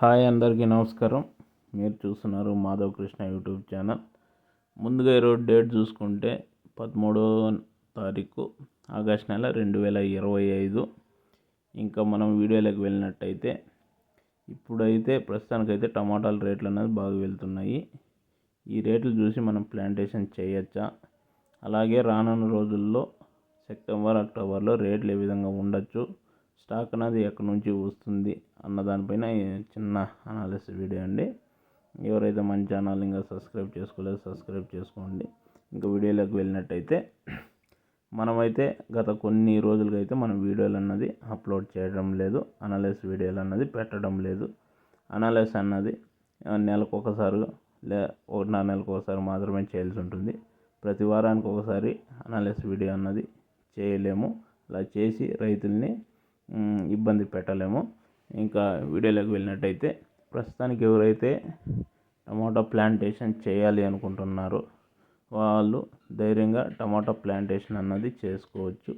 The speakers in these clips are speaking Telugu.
హాయ్ అందరికీ నమస్కారం. మీరు చూస్తున్నారు మాధవ్ కృష్ణ యూట్యూబ్ ఛానల్. ముందుగా ఈరోజు డేట్ చూసుకుంటే పదమూడో తారీఖు ఆగస్ట్ నెల రెండు వేల ఇరవై ఐదు. ఇంకా మనం వీడియోలోకి వెళ్ళినట్టయితే ఇప్పుడైతే ప్రస్తుతానికైతే టమాటాల రేట్లు అనేది బాగా వెళ్తున్నాయి. ఈ రేట్లు చూసి మనం ప్లాంటేషన్ చేయొచ్చా? అలాగే రానున్న రోజుల్లో సెప్టెంబర్ అక్టోబర్లో రేట్లు ఏ విధంగా ఉండొచ్చు? స్టాక్ అనేది ఎక్కడి నుంచి వస్తుంది అన్న దానిపైన చిన్న అనాలిసిస్ వీడియో అండి. ఎవరైతే మన ఛానల్ ఇంకా సబ్స్క్రైబ్ చేసుకోలేదు సబ్స్క్రైబ్ చేసుకోండి. ఇంకా వీడియోలోకి వెళ్ళినట్టయితే మనమైతే గత కొన్ని రోజులుగా అయితే మనం వీడియోలు అన్నది అప్లోడ్ చేయడం లేదు అనాలిసిస్ వీడియోలు అన్నది పెట్టడం లేదు. అనాలిసిస్ అన్నది నెలకు ఒకసారి లే ఒకటిన్నర నెలకు ఒకసారి మాత్రమే చేయాల్సి ఉంటుంది. ప్రతి వారానికి ఒకసారి అనాలిసిస్ వీడియో అన్నది చేయలేము. అలా చేసి రైతుల్ని ఇబ్బంది పెట్టలేము. ఇంకా వీడియోలోకి వెళ్ళినట్టయితే ప్రస్తుతానికి ఎవరైతే టమాటా ప్లాంటేషన్ చేయాలి అనుకుంటున్నారో వాళ్ళు ధైర్యంగా టమాటా ప్లాంటేషన్ అన్నది చేసుకోవచ్చు.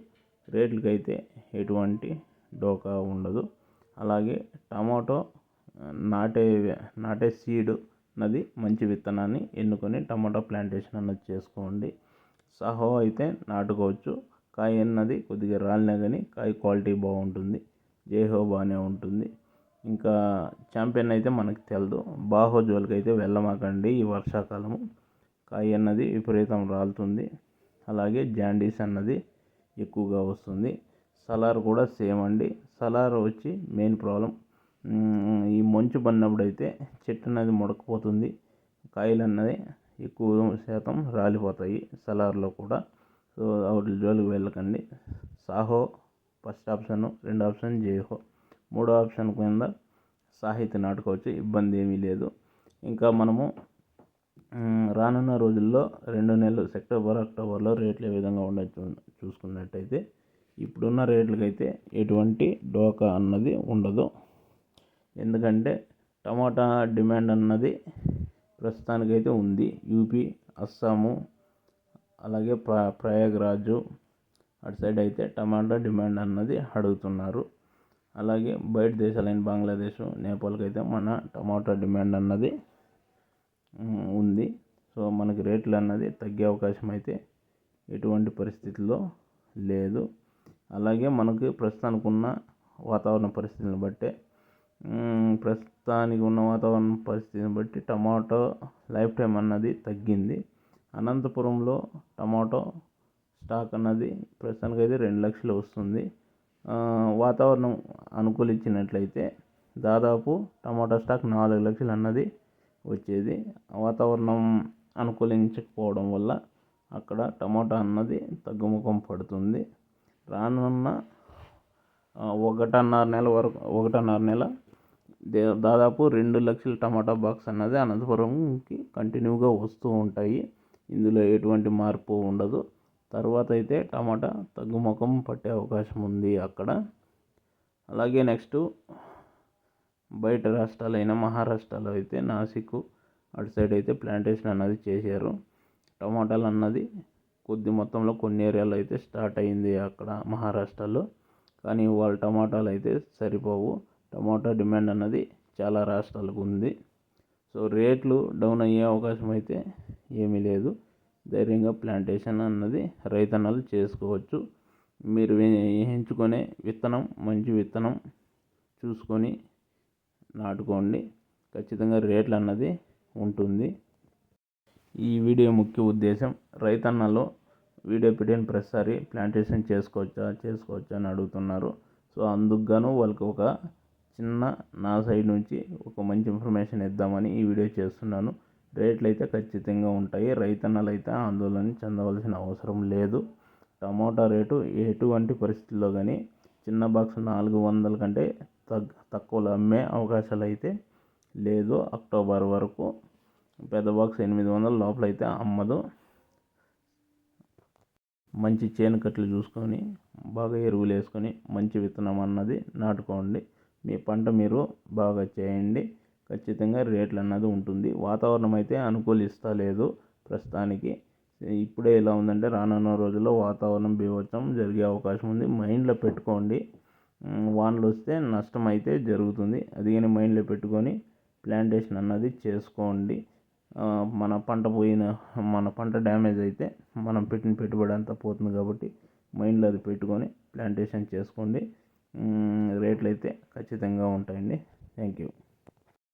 రేట్లకైతే ఎటువంటి డోకా ఉండదు. అలాగే టమాటో నాటే నాటే సీడ్ అన్నది మంచి విత్తనాన్ని ఎన్నుకొని టమాటా ప్లాంటేషన్ అన్నది చేసుకోండి. సహో అయితే నాటుకోవచ్చు. కాయ అన్నది కొద్దిగా రాలినా కానీ కాయ క్వాలిటీ బాగుంటుంది. జేహో బాగానే ఉంటుంది. ఇంకా ఛాంపియన్ అయితే మనకు తెలదు. బాహో జోలికి అయితే వెళ్ళమాకండి ఈ వర్షాకాలము. కాయ అన్నది విపరీతం రాలుతుంది. అలాగే జాండీస్ అన్నది ఎక్కువగా వస్తుంది. సలార్ కూడా సేమ్ అండి. సలార్ వచ్చి మెయిన్ ప్రాబ్లం. ఈ మంచు పడినప్పుడు అయితే చెట్టు అనేది ముడకపోతుంది. కాయలు అన్నది ఎక్కువ శాతం రాలిపోతాయి సలార్లో కూడా. సో వాటి జోలికి వెళ్ళకండి. సాహో ఫస్ట్ ఆప్షన్ రెండు ఆప్షన్ జేహో. మూడో ఆప్షన్ కింద సాహిత్య నాటుకోవచ్చు ఇబ్బంది ఏమీ లేదు. ఇంకా మనము రానున్న రోజుల్లో రెండు నెలలు సెప్టెంబర్ అక్టోబర్లో రేట్లు ఏ విధంగా ఉండొచ్చు చూసుకున్నట్టయితే ఇప్పుడున్న రేట్లకైతే ఎటువంటి డోకా అన్నది ఉండదు. ఎందుకంటే టమాటా డిమాండ్ అన్నది ప్రస్తుతానికైతే ఉంది. యూపీ అస్సాము అలాగే ప్ర ప్రయాగ్రాజు అటు సైడ్ అయితే టమాటా డిమాండ్ అన్నది అడుగుతున్నారు. అలాగే బయట దేశాలైన బంగ్లాదేశ్ నేపాల్కి అయితే మన టమాటా డిమాండ్ అన్నది ఉంది. సో మనకి రేట్లు అన్నది తగ్గే అవకాశం అయితే ఎటువంటి పరిస్థితుల్లో లేదు. అలాగే మనకి ప్రస్తుతానికి ఉన్న వాతావరణ పరిస్థితులను బట్టే ప్రస్తుతానికి ఉన్న వాతావరణ పరిస్థితిని బట్టి టమాటో లైఫ్ టైం అన్నది తగ్గింది. అనంతపురంలో టమాటో స్టాక్ అన్నది ప్రస్తుతానికి అయితే రెండు లక్షలు వస్తుంది. వాతావరణం అనుకూలించినట్లయితే దాదాపు టమాటా స్టాక్ నాలుగు లక్షలు అన్నది వచ్చేది. వాతావరణం అనుకూలించకపోవడం వల్ల అక్కడ టమాటా అన్నది తగ్గుముఖం పడుతుంది. రానున్న ఒకటిన్నర నెల వరకు ఒకటిన్నర నెల దాదాపు రెండు లక్షల టమాటా బాక్స్ అన్నది అనంతపురంకి కంటిన్యూగా వస్తూ ఉంటాయి. ఇందులో ఎటువంటి మార్పు ఉండదు. తర్వాత అయితే టమాటా తగ్గుముఖం పట్టే అవకాశం ఉంది అక్కడ. అలాగే నెక్స్ట్ బయట రాష్ట్రాలైన మహారాష్ట్రలో అయితే నాసిక్ అటు సైడ్ అయితే ప్లాంటేషన్ అన్నది చేశారు. టమాటాలు అన్నది కొద్ది మొత్తంలో కొన్ని ఏరియాలో అయితే స్టార్ట్ అయింది అక్కడ మహారాష్ట్రలో. కానీ వాళ్ళ టమాటాలు అయితే సరిపోవు. టమాటా డిమాండ్ అన్నది చాలా రాష్ట్రాలకు ఉంది. సో రేట్లు డౌన్ అయ్యే అవకాశం అయితే ఏమీ లేదు. ధైర్యంగా ప్లాంటేషన్ అన్నది రైతన్నలు చేసుకోవచ్చు. మీరు ఎంచుకునే విత్తనం మంచి విత్తనం చూసుకొని నాటుకోండి. ఖచ్చితంగా రేట్లు అన్నది ఉంటుంది. ఈ వీడియో ముఖ్య ఉద్దేశం రైతన్నలో వీడియో పెట్టిన ప్రతిసారి ప్లాంటేషన్ చేసుకోవచ్చా చేసుకోవచ్చా అని అడుగుతున్నారు. సో అందుకు గాను వాళ్ళకి ఒక చిన్న నా సైడ్ నుంచి ఒక మంచి ఇన్ఫర్మేషన్ ఇద్దామని ఈ వీడియో చేస్తున్నాను. రేట్లు అయితే ఖచ్చితంగా ఉంటాయి. రైతన్నలు అయితే ఆందోళన చెందవలసిన అవసరం లేదు. టమోటా రేటు ఎటువంటి పరిస్థితుల్లో కానీ చిన్న బాక్స్ నాలుగు వందల కంటే తగ్ తక్కువలో అమ్మే అవకాశాలు అయితే లేదు. అక్టోబర్ వరకు పెద్ద బాక్స్ ఎనిమిది వందల లోపల అయితే అమ్మదు. మంచి చేను కట్లు చూసుకొని బాగా ఎరువులు వేసుకొని మంచి విత్తనం అన్నది నాటుకోండి. మీ పంట మీరు బాగా చేయండి. ఖచ్చితంగా రేట్లు అన్నది ఉంటుంది. వాతావరణం అయితే అనుకూలిస్తా లేదు ప్రస్తుతానికి. ఇప్పుడే ఎలా ఉందంటే రానున్న రోజుల్లో వాతావరణం బీభత్సం జరిగే అవకాశం ఉంది. మైండ్లో పెట్టుకోండి. వానలు వస్తే నష్టం అయితే జరుగుతుంది. అది కానీ మైండ్లో పెట్టుకొని ప్లాంటేషన్ అన్నది చేసుకోండి. మన పంట పోయిన మన పంట డ్యామేజ్ అయితే మనం పెట్టిన పెట్టుబడి అంతా పోతుంది కాబట్టి మైండ్లో అది పెట్టుకొని ప్లాంటేషన్ చేసుకోండి. రేట్లు అయితే ఖచ్చితంగా ఉంటాయండి. Thank you.